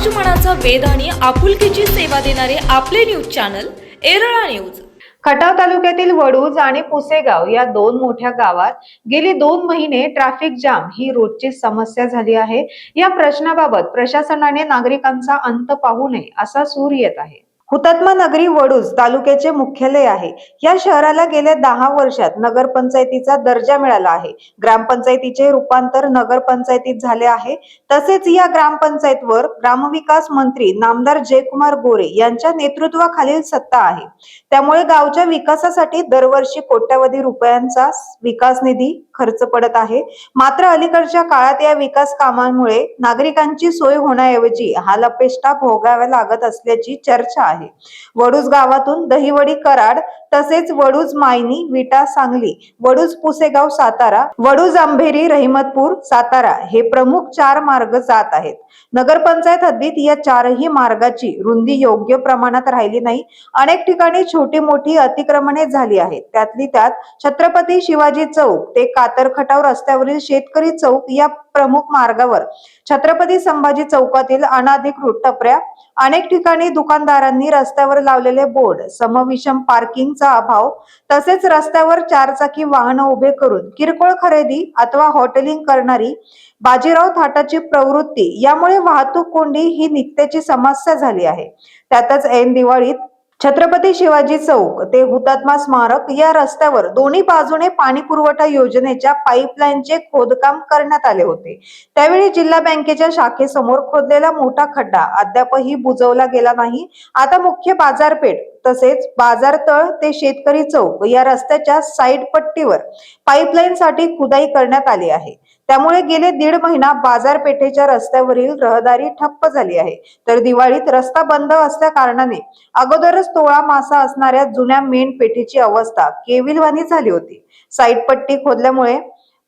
समाजमनाचा वेद आणि आपुलकीची सेवा देणारे आपले न्यूज चॅनल एरळा न्यूज. खटाव तालुक्यातील वडूज आणि पुसेगाव या दोन मोठ्या गावात गेली दोन महिने ट्रॅफिक जाम ही रोजची समस्या झाली आहे. या प्रश्नाबाबत प्रशासनाने नागरिकांचा अंत पाहू नये असा सूर येत आहे. हुतात्मा नगरी वडूज तालुक्याचे मुख्यालय आहे. या शहराला गेल्या दहा वर्षात नगरपंचायतीचा दर्जा मिळाला आहे. ग्रामपंचायतीचे रूपांतर नगरपंचायतीत झाले आहे. तसेच या ग्रामपंचायतवर ग्रामविकास मंत्री नामदार जयकुमार गोरे यांच्या नेतृत्वाखालील सत्ता आहे. त्यामुळे गावच्या विकासासाठी दरवर्षी कोट्यावधी रुपयांचा विकास निधी खर्च पडत आहे. मात्र अलीकडच्या काळात या विकास कामांमुळे नागरिकांची सोय होण्याऐवजी हा लपेष्टा भोगाव्या लागत असल्याची चर्चा आहे. वडूज गावातून दहिवडी कराड तसेच वडूज मायनी विटा सांगली वडूज पुसेगाव सातारा वडूज अंभेरी रहिमतपूर सातारा हे प्रमुख चार मार्ग जात आहेत. नगरपंचायत हद्दीत या चारही मार्गाची रुंदी योग्य प्रमाणात राहिली नाही. अनेक ठिकाणी छोटी मोठी अतिक्रमणे झाली आहेत. त्यातली त्यात छत्रपती शिवाजी चौक ते कातर खटाव रस्त्यावरील शेतकरी चौक या प्रमुख मार्गावर छत्रपती संभाजी चौकातील अनाधिकृत टपऱ्या अनेक ठिकाणी दुकानदारांनी रस्त्यावर लावलेले बोर्ड समविषम पार्किंगचा अभाव तसेच रस्त्यावर चारचाकी वाहन उभे करून किरकोळ खरेदी अथवा हॉटेलिंग करणारी बाजीराव थाटाची प्रवृत्ती यामुळे वाहतूक कोंडी ही नित्याची समस्या झाली आहे. त्यातच ऐन दिवाळीत छत्रपती शिवाजी चौक ते हुतात्मा स्मारक या रस्त्यावर दोन्ही बाजूने पाणी पुरवठा योजनेच्या पाईपलाईनचे खोदकाम करण्यात आले होते. त्यावेळी जिल्हा बँकेच्या शाखेसमोर खोदलेला मोठा खड्डा अद्यापही बुजवला गेला नाही. आता मुख्य बाजारपेठ तसेच बाजारतळ ते शेतकरी चौक या रस्त्याच्या साईड पट्टीवर पाईपलाईन साठी खुदाई करण्यात आली आहे. त्यामुळे गेले दीड महिना बाजारपेठेच्या रस्त्यावरील रहदारी ठप्प झाली आहे. तर दिवाळीत रस्ता बंद असल्या कारणाने अगोदरच तोळा मासा असणाऱ्या जुन्या मेन पेठेची अवस्था केविलवाणी झाली होती. साईड पट्टी खोदल्यामुळे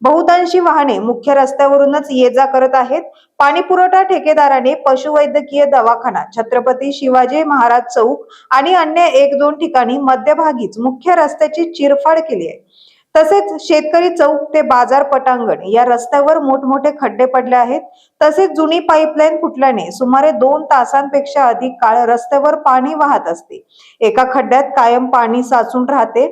बहुतांशी वाहने मुख्य रस्त्यावरूनच ये जा करत आहेत. पाणी पुरवठा ठेकेदाराने पशुवैद्यकीय दवाखाना छत्रपती शिवाजी महाराज चौक आणि अन्य एक दोन ठिकाणी मध्यभागीच मुख्य रस्त्याची चिरफाड केली आहे. तसेच शेतकरी चौक ते बाजार पटांगण या रस्त्यावर मोठमोठे खड्डे पडले आहेत. तसेच जुनी पाईपलाईन फुटल्याने सुमारे दोन तासांपेक्षा अधिक काळ रस्त्यावर पाणी वाहत असते. एका खड्ड्यात कायम पाणी साचून राहते.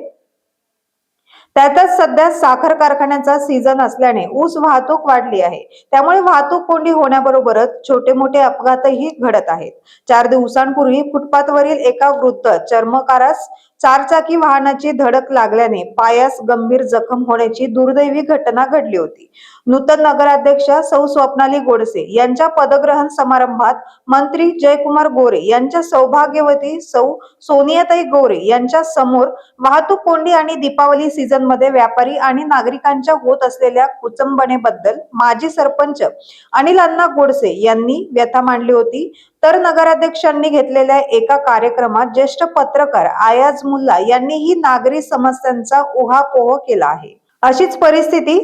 त्यातच सध्या साखर कारखान्याचा सीझन असल्याने ऊस वाहतूक वाढली आहे. त्यामुळे वाहतूक कोंडी होण्याबरोबरच छोटे मोठे अपघातही घडत आहेत. चार दिवसांपूर्वी फुटपाथवरील एका वृद्ध चर्मकारास चारचाकी वाहनाची धडक लागल्याने पायास गंभीर जखम होण्याची दुर्दैवी घटना घडली होती. नूतन नगराध्यक्ष सौ स्वप्नाली गोडसे यांच्या पदग्रहण समारंभात मंत्री जयकुमार गोरे यांच्या सौभाग्यवती सौ सोनियाताई गोरे यांच्या समोर वाहतूक कोंडी आणि दीपावली सीझनमध्ये व्यापारी आणि नागरिकांच्या होत असलेल्या कुचंबनेबद्दल माजी सरपंच अनिल अण्णा गोडसे यांनी व्यथा मांडली होती. तर नगराध्यक्षांनी घेतलेल्या एका कार्यक्रमात ज्येष्ठ पत्रकार आयाज मुल्ला यांनीही नागरी समस्यांचा उहापोह केला आहे. अशीच परिस्थिती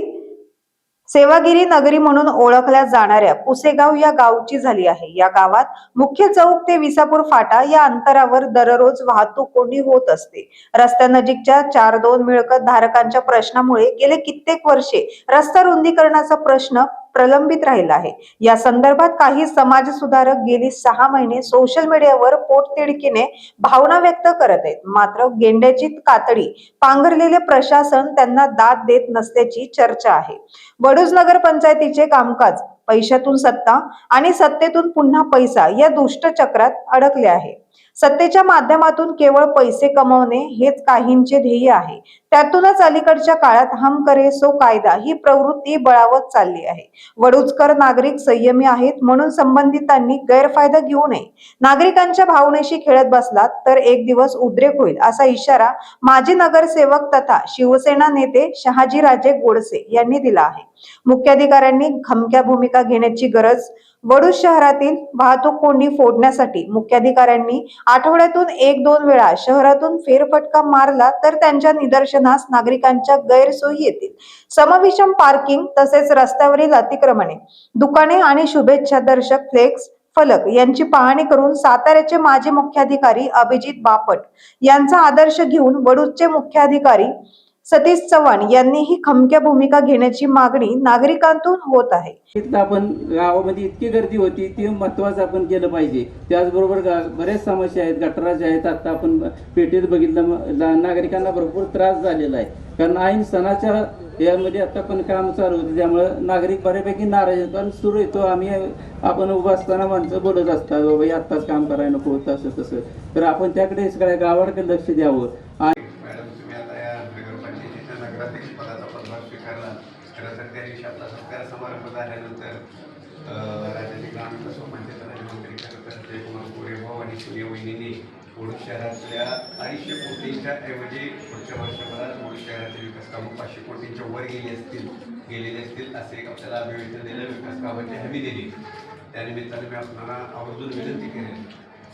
सेवागिरी नगरी म्हणून ओळखल्या जाणाऱ्या पुसेगाव या गावची झाली आहे. या गावात मुख्य चौक ते विसापूर फाटा या अंतरावर दररोज वाहतूक कोंडी होत असते. रस्त्यानजीकच्या चार दोन मिळकत धारकांच्या प्रश्नामुळे गेले कित्येक वर्षे रस्ता रुंदीकरणाचा प्रश्न प्रलंबित राहिला आहे. या संदर्भात काही समाज सुधारक गेली सहा महिने सोशल मीडियावर पोटतिडकीने भावना व्यक्त करत आहेत. मात्र गेंड्याची कातडी पांघरलेले प्रशासन त्यांना दाद देत नसल्याची चर्चा आहे. वडूज नगर पंचायतीचे कामकाज पैशातून सत्ता आणि सत्तेतून पुन्हा पैसा या दुष्ट चक्रात अडकले आहे. सत्तेच्या माध्यमातून केवळ पैसे कमवणे हेच काहींचे ध्येय आहे. त्यातूनच अलीकडच्या काळात हम करे सो कायदा ही प्रवृत्ती बळावत चालली आहे. वडूजकर नागरिक संयमी आहेत म्हणून संबंधितांनी गैरफायदा घेऊ नये. नागरिकांच्या भावनेशी खेळत बसलात तर एक दिवस उद्रेक होईल असा इशारा माजी नगरसेवक तथा शिवसेना नेते शहाजीराजे गोडसे यांनी दिला आहे. मुख्याधिकाऱ्यांनी खमक्या भूमिका घेण्याची गरज वडूज शहरातील वाहतूक कोंडी फोडण्यासाठी मुख्याधिकाऱ्यांनी आठवड्यातून एक दोन वेळा शहरातून फेरफटका मारला तर त्यांच्या निदर्शनास नागरिकांच्या गैरसोयी येतील. समविषम पार्किंग तसेच रस्त्यावरील अतिक्रमणे दुकाने आणि शुभेच्छा दर्शक फ्लेक्स फलक यांची पाहणी करून साताऱ्याचे माजी मुख्याधिकारी अभिजित बापट यांचा आदर्श घेऊन वडूजचे मुख्याधिकारी सतीश चव्हाण यांनीही खमक्या भूमिका घेण्याची मागणी नागरिकांतून होत आहे. आपण गावामध्ये इतकी गर्दी होती ती महत्वाचं आपण केलं पाहिजे. त्याचबरोबर बऱ्याच समस्या आहेत गटराच्या आहेत. आता आपण पेटीत बघितलं नागरिकांना भरपूर त्रास झालेला आहे. कारण ऐन सणाच्या यामध्ये आता पण काम चालू होतं. त्यामुळं नागरिक बऱ्यापैकी नाराज आहेत. पण सुरू येतो. आम्ही आपण उभं असताना माणसं बोलत असतात बाबा आत्ताच काम करायला नको होतं असं तसं. तर आपण त्याकडे सगळ्या गावाकडे लक्ष द्यावं आणि मॅडम तुम्ही आता या नगरपंचायतीच्या नगराध्यक्ष पदाचा पदभार खरं तर त्या दिवशी आपला सत्कार समारंभ झाल्यानंतर अं, राज्याचे ग्रामविकास म्हणजे पंचायत राज्यमंत्री खरं तर जयकुमार गोरे भाऊ आणि सूर्य वहिनींनी ओढू शहरातल्या अडीचशे कोटींच्या ऐवजी पुढच्या वर्षभरात ओढू शहराचे विकास कामं पाचशे कोटींच्या वर गेले असतील गेलेले असतील असे एक आपल्याला अभिव्यक्त दिलं विकास कामाची हमी दिली. त्यानिमित्ताने मी आपल्याला आवर्जून विनंती करेन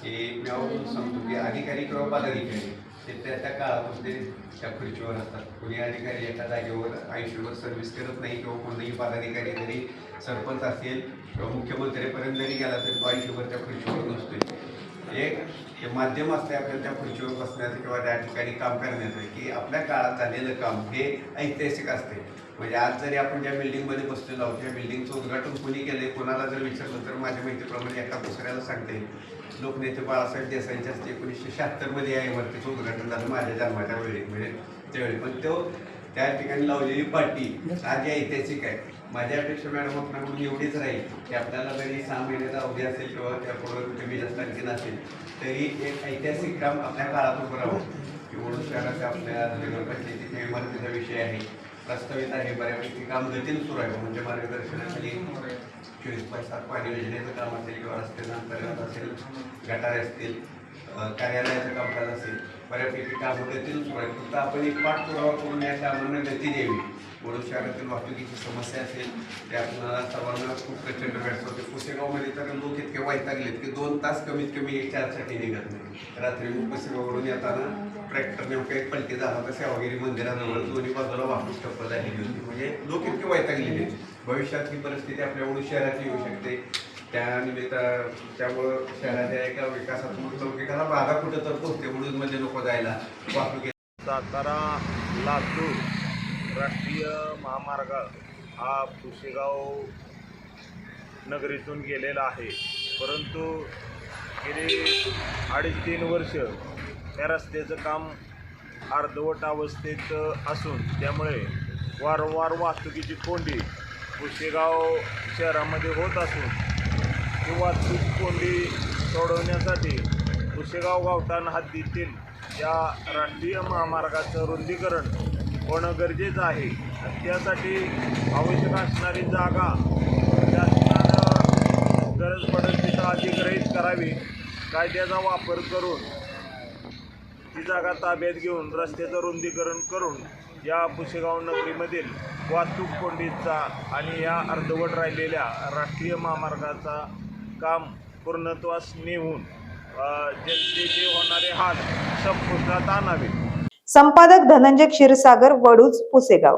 की मी आवर्जून सांगतो की अधिकारी किंवा पदाधिकारी ते त्या त्या काळामध्ये त्या खुर्चीवर असतात. कोणी अधिकारी एका जागेवर आयुष्यभर सर्व्हिस करत नाही किंवा कोणताही पदाधिकारी जरी सरपंच असेल किंवा मुख्यमंत्र्यापर्यंत जरी गेला तरी तो आयुष्यभर त्या खुर्चीवर नसतोय एक हे माध्यम असते आपल्याला त्या खुर्चीवर बसण्याचं किंवा त्या ठिकाणी काम करण्याचं की आपल्या काळात झालेलं काम हे ऐतिहासिक असते म्हणजे आज जरी आपण ज्या बिल्डिंगमध्ये बसलेलो आहोत त्या बिल्डिंगचं उद्घाटन कोणी केलंय कोणाला जर विचारलं तर माझ्या माहितीप्रमाणे एका दुसऱ्याला सांगते. लोकनेते बाळासाहेब देसाईंच्या हस्ते एकोणीसशे शहात्तरमध्ये या इमारतीचं उद्घाटन झालं माझ्या जन्माच्या वेळी म्हणजे त्यावेळी. पण तो त्या ठिकाणी लावलेली पाटी आज या ऐतिहासिक आहे. माझ्या अपेक्षा मॅडम आपल्याकडून एवढीच राहील की आपल्याला जरी सहा महिन्याचा अवधी असेल किंवा त्यापुढं कमी जास्त आणखी नसेल तरी एक ऐतिहासिक काम आपल्या काळात करावं की ओढू शहराच्या आपल्या नगरपंचायतीच्या इमारतीचा विषय आहे. प्रस्तावित आहे बऱ्यापैकी काम गतीन सुरू आहे. म्हणजे मार्गदर्शनाखाली चोवीस पाच सात पाणी योजनेचं काम असेल किंवा रस्त्याचा अंतर्गत असेल गटारे असतील कार्यालयाचं कामकाज असेल बऱ्यापैकी काम गतीन सुरू आहे. फक्त आपण एक पाठपुरावा करून या कामांना गती द्यावी. म्हणून शहरातील वाहतुकीची समस्या असेल ते आपल्याला सर्वांना खूप प्रचंड भेटतो पुसेगावमध्ये तर लोक इतके वैतागलेत की दोन तास कमीत कमी चारसाठी निघत नाही. रात्री मग पुसेगाववरून येताना ट्रॅक्टरने काही पलटी झाला तर सेवागिरी मंदिराजवळ. दोन्ही बाजूला वाहतूक ठप्प झालेली होती. म्हणजे लोक इतके वैतागलेले आहेत. भविष्यात ही परिस्थिती आपल्याकडून शहराची शहरात येऊ शकते. त्यानिमित्त त्यामुळं शहराच्या एका विकासात्मक लौकिकाला बाधा कुठं तर पोहोचते म्हणजे नको जायला वाहतूक सातारा लातूर राष्ट्रीय महामार्ग हा पुसेगाव नगरीतून गेलेला आहे. परंतु गेले अडीच तीन वर्ष या रस्त्याचं काम अर्धवट अवस्थेत असून त्यामुळे वारंवार वाहतुकीची कोंडी कुशेगाव शहरामध्ये होत असून ही वाहतूक कोंडी सोडवण्यासाठी कुशेगाव गावठाण हद्दीतील या राष्ट्रीय महामार्गाचं रुंदीकरण होणं गरजेचं आहे. त्यासाठी आवश्यक असणारी जागा गरज पडेल तिथं अधिग्रहित करावी. कायद्याचा वापर करून ती जागा ताब्यात घेऊन रस्त्याचं रुंदीकरण करून या पुसेगाव नगरीमधील वाहतूक कोंडीचा आणि या अर्धवट राहिलेल्या राष्ट्रीय महामार्गाचा काम पूर्णत्वास नेऊन जनतेचे होणारे हाल संपुष्टात आणावे संपादक धनंजय क्षीरसागर वडूज पुसेगाव.